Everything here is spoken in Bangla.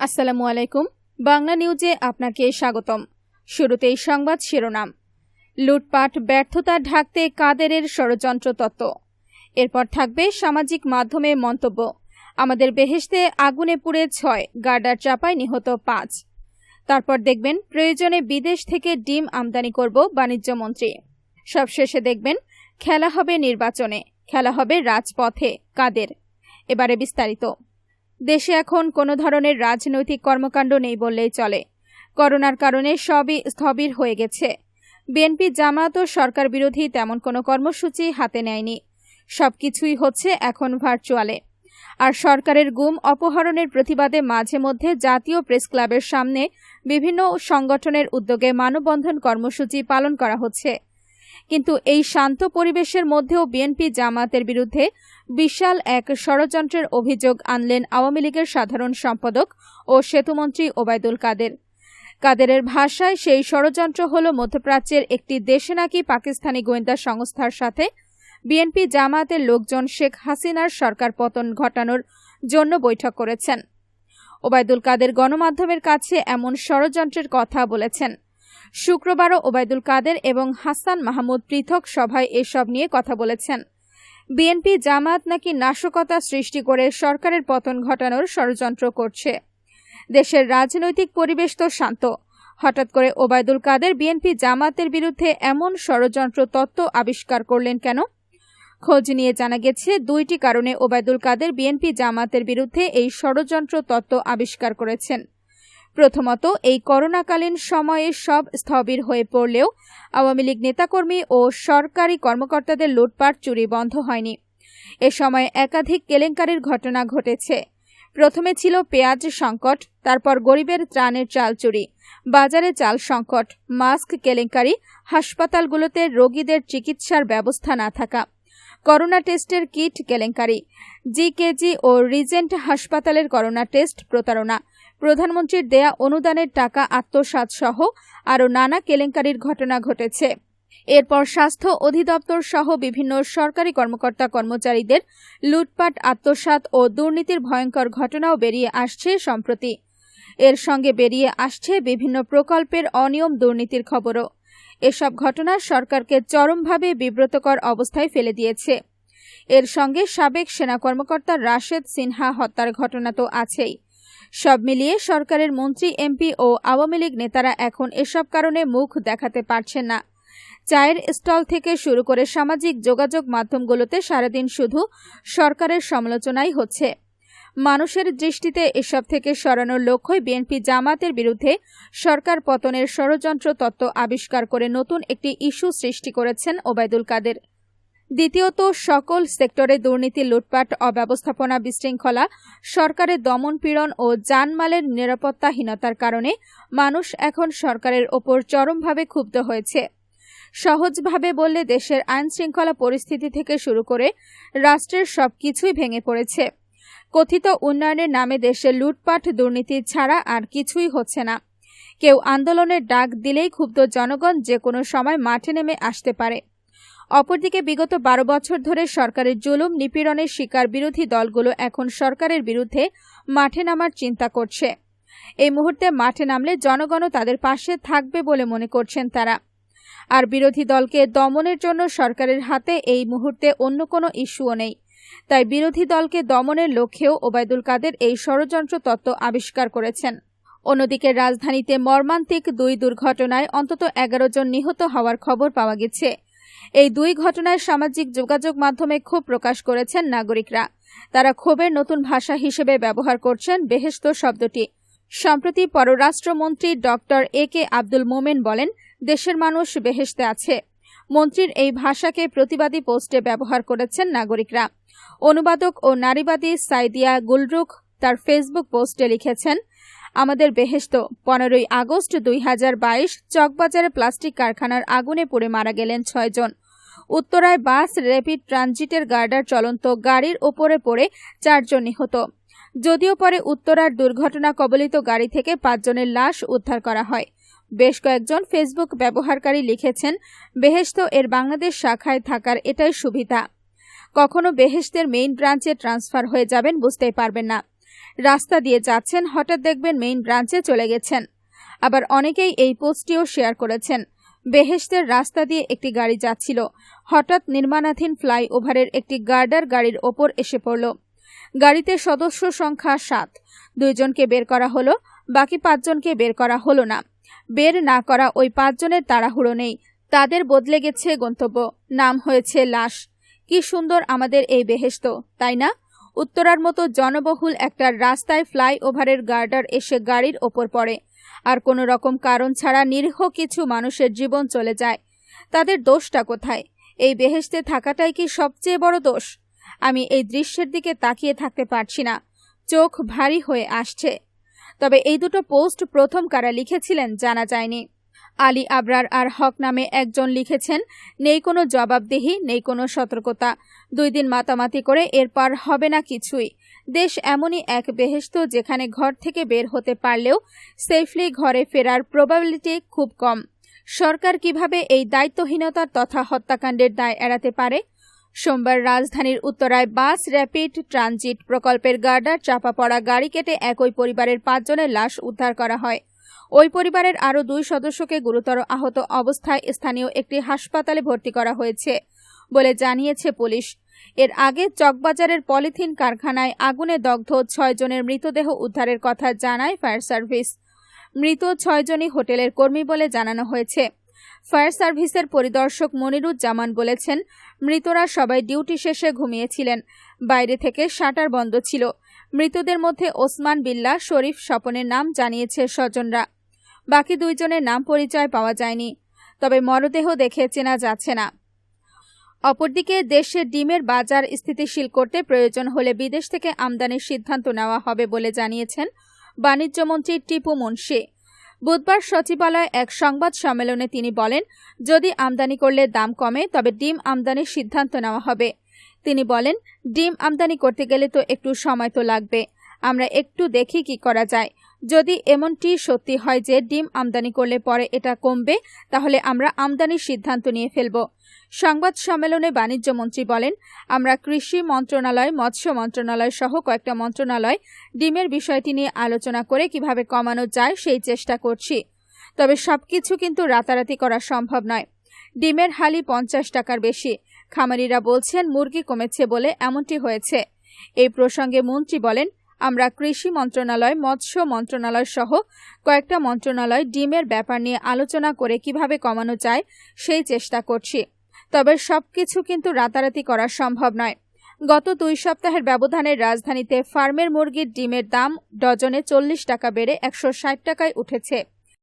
আসসালামু আলাইকুম। বাংলা নিউজে আপনাকে স্বাগতম। শুরুতেই সংবাদ শিরোনাম। লুটপাট, ব্যর্থতা ঢাকতে কাদেরের ষড়যন্ত্র তত্ত্ব। এরপর থাকবে সামাজিক মাধ্যমে মন্তব্য। আমাদের বেহেশতে আগুনে পুড়ে ছয়, গার্ডার চাপায় নিহত পাঁচ। তারপর দেখবেন, প্রয়োজনে বিদেশ থেকে ডিম আমদানি করব বাণিজ্যমন্ত্রী সবশেষে দেখবেন, খেলা হবে নির্বাচনে, খেলা হবে রাজপথে, কাদের? এবারে বিস্তারিত। দেশে এখন কোনো ধরনের রাজনৈতিক কর্মকাণ্ড নেই বললেই চলে। করোনার কারণে সবই স্থবির হয়ে গেছে। বিএনপি, জামাত ও সরকার বিরোধী তেমন কোনো কর্মসূচি হাতে নেয়নি। সবকিছুই হচ্ছে এখন ভার্চুয়ালে। আর সরকারের গুম অপহরণের প্রতিবাদে মাঝে মধ্যে জাতীয় প্রেস ক্লাবের সামনে বিভিন্ন সংগঠনের উদ্যোগে মানববন্ধন কর্মসূচি পালন করা হচ্ছে। কিন্তু এই শান্ত পরিবেশের মধ্যেও বিএনপি জামাতের বিরুদ্ধে বিশাল এক ষড়যন্ত্রের অভিযোগ আনলেন আওয়ামী লীগের সাধারণ সম্পাদক ও সেতুমন্ত্রী ওবায়দুল কাদের। কাদেরের ভাষায় সেই ষড়যন্ত্র হল মধ্যপ্রাচ্যের একটি দেশে নাকি পাকিস্তানি গোয়েন্দা সংস্থার সাথে। বিএনপি জামাতের লোকজন শেখ হাসিনার সরকার পতন ঘটানোর জন্য বৈঠক করেছেন। ওবায়দুল কাদের গণমাধ্যমের কাছে এমন ষড়যন্ত্রের কথা বলেছেন। শুক্রবারও ওবায়দুল কাদের এবং হাসান মাহমুদ পৃথক সভায় এসব নিয়ে কথা বলেছেন। বিএনপি জামাত নাকি নাশকতা সৃষ্টি করে সরকারের পতন ঘটানোর ষড়যন্ত্র করছে। দেশের রাজনৈতিক পরিবেশ তো শান্ত। হঠাৎ করে ওবায়দুল কাদের বিএনপি জামাতের বিরুদ্ধে এমন ষড়যন্ত্র তত্ত্ব আবিষ্কার করলেন কেন? খোঁজ নিয়ে জানা গেছে, দুইটি কারণে ওবায়দুল কাদের বিএনপি জামাতের বিরুদ্ধে এই ষড়যন্ত্র তত্ত্ব আবিষ্কার করেছেন। প্রথমত, এই করোনাকালীন সময়ে সব স্থবির হয়ে পড়লেও আওয়ামী লীগ নেতাকর্মী ও সরকারি কর্মকর্তাদের লুটপাট চুরি বন্ধ হয়নি। এ সময় একাধিক কেলেঙ্কারির ঘটনা ঘটেছে। প্রথমে ছিল পেঁয়াজ সংকট, তারপর গরিবের ত্রাণের চাল চুরি, বাজারে চাল সংকট, মাস্ক কেলেঙ্কারি, হাসপাতালগুলোতে রোগীদের চিকিৎসার ব্যবস্থা না থাকা, করোনা টেস্টের কিট কেলেঙ্কারি, জিকেজি ও রিজেন্ট হাসপাতালের করোনা টেস্ট প্রতারণা প্রধানমন্ত্রীর দেয়া অনুদানের টাকা আত্মসাত সহ আরও নানা কেলেঙ্কারির ঘটনা ঘটেছে। এরপর স্বাস্থ্য অধিদপ্তর সহ বিভিন্ন সরকারি কর্মকর্তা কর্মচারীদের লুটপাট আত্মসাত ও দুর্নীতির ভয়ঙ্কর ঘটনাও বেরিয়ে আসছে সম্প্রতি। এর সঙ্গে বেরিয়ে আসছে বিভিন্ন প্রকল্পের অনিয়ম দুর্নীতির খবরও। এসব ঘটনা সরকারকে চরমভাবে বিব্রতকর অবস্থায় ফেলে দিয়েছে। এর সঙ্গে সাবেক সেনা কর্মকর্তা রাশেদ সিনহা হত্যার ঘটনা তো আছেই। সব মিলিয়ে সরকারের মন্ত্রী, এমপি ও আওয়ামী লীগ নেতারা এখন এসব কারণে মুখ দেখাতে পারছেন না। চায়ের স্টল থেকে শুরু করে সামাজিক যোগাযোগ মাধ্যমগুলোতে সারাদিন শুধু সরকারের সমালোচনাই হচ্ছে। মানুষের দৃষ্টিতে এসব থেকে সরানোর লক্ষ্যই বিএনপি জামাতের বিরুদ্ধে সরকার পতনের ষড়যন্ত্র তত্ত্ব আবিষ্কার করে নতুন একটি ইস্যু সৃষ্টি করেছেন ওবায়দুল কাদের। দ্বিতীয়ত, সকল সেক্টরে দুর্নীতি, লুটপাট, অব্যবস্থাপনা বিশৃঙ্খলা, সরকারের দমন পীড়ন ও জানমালের নিরাপত্তাহীনতার কারণে মানুষ এখন সরকারের ওপর চরমভাবে ক্ষুব্ধ হয়েছে। সহজভাবে বললে দেশের আইন শৃঙ্খলা পরিস্থিতি থেকে শুরু করে রাষ্ট্রের সব কিছুই ভেঙে পড়েছে। কথিত উন্নয়নের নামে দেশে লুটপাট, দুর্নীতি ছাড়া আর কিছুই হচ্ছে না। কেউ আন্দোলনের ডাক দিলেই ক্ষুব্ধ জনগণ যে কোনো সময় মাঠে নেমে আসতে পারে। অপরদিকে বিগত বারো বছর ধরে সরকারের জুলুম নিপীড়নের শিকার বিরোধী দলগুলো এখন সরকারের বিরুদ্ধে মাঠে নামার চিন্তা করছে। এই মুহূর্তে মাঠে নামলে জনগণও তাদের পাশে থাকবে বলে মনে করছেন তারা। আর বিরোধী দলকে দমনের জন্য সরকারের হাতে এই মুহূর্তে অন্য কোনো ইস্যুও নেই। তাই বিরোধী দলকে দমনের লক্ষ্যেও ওবায়দুল কাদের এই ষড়যন্ত্র তত্ত্ব আবিষ্কার করেছেন। অন্যদিকে রাজধানীতে মর্মান্তিক দুই দুর্ঘটনায় অন্তত এগারো জন নিহত হওয়ার খবর পাওয়া গেছে। এই দুই ঘটনায় সামাজিক যোগাযোগ মাধ্যমে ক্ষোভ প্রকাশ করেছেন নাগরিকরা। তারা ক্ষোভের নতুন ভাষা হিসেবে ব্যবহার করছেন বেহেস্ত শব্দটি। সম্প্রতি পররাষ্ট্রমন্ত্রী ডক্টর এ কে আব্দুল মোমেন বলেন, দেশের মানুষ বেহেস্তে আছে। মন্ত্রীর এই ভাষাকে প্রতিবাদী পোস্টে ব্যবহার করেছেন নাগরিকরা। অনুবাদক ও নারীবাদী সাইদিয়া গুলরুখ তার ফেসবুক পোস্টে লিখেছেন আমাদের বেহেস্ত পনেরোই আগস্ট দুই হাজার বাইশ চকবাজারে প্লাস্টিক কারখানার আগুনে পড়ে মারা গেলেন ছয়জন উত্তরায় বাস র্যাপিড ট্রানজিটের গার্ডার চলন্ত গাড়ির ওপরে পড়ে চারজন নিহত। যদিও পরে উত্তরার দুর্ঘটনা কবলিত গাড়ি থেকে পাঁচজনের লাশ উদ্ধার করা হয়। বেশ কয়েকজন ফেসবুক ব্যবহারকারী লিখেছেন বেহেস্ত এর বাংলাদেশ শাখায় থাকার এটাই সুবিধা। কখনো বেহেস্তের মেইন ব্রাঞ্চে ট্রান্সফার হয়ে যাবেন বুঝতেই পারবেন না। রাস্তা দিয়ে যাচ্ছেন, হঠাৎ দেখবেন মেইন ব্রাঞ্চে চলে গেছেন। আবার অনেকেই এই পোস্টটিও শেয়ার করেছেন। বেহেশতের রাস্তা দিয়ে একটি গাড়ি যাচ্ছিল। হঠাৎ নির্মাণাধীন ফ্লাইওভারের একটি গার্ডার গাড়ির ওপর এসে পড়ল। গাড়িতে সদস্য সংখ্যা সাত। দুইজনকে বের করা হলো, বাকি পাঁচজনকে বের করা হলো না। বের না করা ওই পাঁচজনের তাড়াহুড়ো নেই। তাদের বদলে গেছে গন্তব্য। নাম হয়েছে লাশ। কি সুন্দর আমাদের এই বেহেশত, তাই না? উত্তরার মতো জনবহুল একটা রাস্তায় ফ্লাইওভারের গার্ডার এসে গাড়ির ওপর পড়ে। আর কোনো রকম কারণ ছাড়া নিরীহ কিছু মানুষের জীবন চলে যায়। তাদের দোষটা কোথায়? এই বেহেশতে থাকাটাই কি সবচেয়ে বড় দোষ? আমি এই দৃশ্যের দিকে তাকিয়ে থাকতে পারছি না। চোখ ভারী হয়ে আসছে। তবে এই দুটো পোস্ট প্রথম কারা লিখেছিলেন জানা যায়নি। আলী আবরার আর হক নামে একজন লিখেছেন, নেই কোনো জবাবদিহি, নেই কোনো সতর্কতা। দুই দিন মাতামাতি করে এরপর হবে না কিছুই। দেশ এমনই এক বেহেস্ত যেখানে ঘর থেকে বের হতে পারলেও সেফলি ঘরে ফেরার প্রবাবিলিটি খুব কম। সরকার কীভাবে এই দায়িত্বহীনতার তথা হত্যাকাণ্ডের দায় এড়াতে পারে? সোমবার রাজধানীর উত্তরায় বাস র্যাপিড ট্রানজিট প্রকল্পের গার্ডার চাপা পড়া গাড়ি কেটে একই পরিবারের পাঁচজনের লাশ উদ্ধার করা হয়। ওই পরিবারের আরও দুই সদস্যকে গুরুতর আহত অবস্থায় স্থানীয় একটি হাসপাতালে ভর্তি করা হয়েছে বলে জানিয়েছে পুলিশ। এর আগে চকবাজারের পলিথিন কারখানায় আগুনে দগ্ধ ছয়জনের মৃতদেহ উদ্ধারের কথা জানায় ফায়ার সার্ভিস। মৃত ছয়জনই হোটেলের কর্মী বলে জানানো হয়েছে। ফায়ার সার্ভিসের পরিদর্শক মনিরুজ্জামান বলেছেন, মৃতরা সবাই ডিউটি শেষে ঘুমিয়েছিলেন। বাইরে থেকে শাটার বন্ধ ছিল। মৃতদের মধ্যে ওসমান বিল্লা শরীফ, স্বপনের নাম জানিয়েছে স্বজনরা। বাকি দুইজনের নাম পরিচয় পাওয়া যায়নি, তবে মরদেহ দেখে চেনা যাচ্ছে না। অপরদিকে দেশে ডিমের বাজার স্থিতিশীল করতে প্রয়োজন হলে বিদেশ থেকে আমদানির সিদ্ধান্ত নেওয়া হবে বলে জানিয়েছেন বাণিজ্যমন্ত্রী টিপু মুন্সি। বুধবার সচিবালয়ে এক সংবাদ সম্মেলনে তিনি বলেন, যদি আমদানি করলে দাম কমে, তবে ডিম আমদানির সিদ্ধান্ত নেওয়া হবে। তিনি বলেন, ডিম আমদানি করতে গেলে তো একটু সময় তো লাগবে। আমরা একটু দেখি কি করা যায়। যদি এমনটি সত্যি হয় যে ডিম আমদানি করলে পরে এটা কমবে, তাহলে আমরা আমদানির সিদ্ধান্ত নিয়ে ফেলব। সংবাদ সম্মেলনে বাণিজ্য মন্ত্রী বলেন, আমরা কৃষি মন্ত্রণালয়, মৎস্য মন্ত্রণালয় সহ কয়েকটা মন্ত্রণালয় ডিমের বিষয়টি নিয়ে আলোচনা করে কীভাবে কমানো যায় সেই চেষ্টা করছি। তবে সবকিছু কিন্তু রাতারাতি করা সম্ভব নয়। ডিমের হালি পঞ্চাশ টাকার বেশি। খামারিরা বলছেন, মুরগি কমেছে বলে এমনটি হয়েছে। এই প্রসঙ্গে মন্ত্রী বলেন আমরা কৃষি মন্ত্রণালয়, মৎস্য মন্ত্রণালয় সহ কয়েকটা মন্ত্রণালয় ডিমের ব্যাপার নিয়ে আলোচনা করে কীভাবে কমানো যায় সেই চেষ্টা করছি। তবে সব কিছু কিন্তু রাতারাতি করা সম্ভব নয়। গত দুই সপ্তাহের ব্যবধানে রাজধানীতে ফার্মের মুরগির ডিমের দাম ডজনে চল্লিশ টাকা বেড়ে একশো ষাট টাকায় উঠেছে।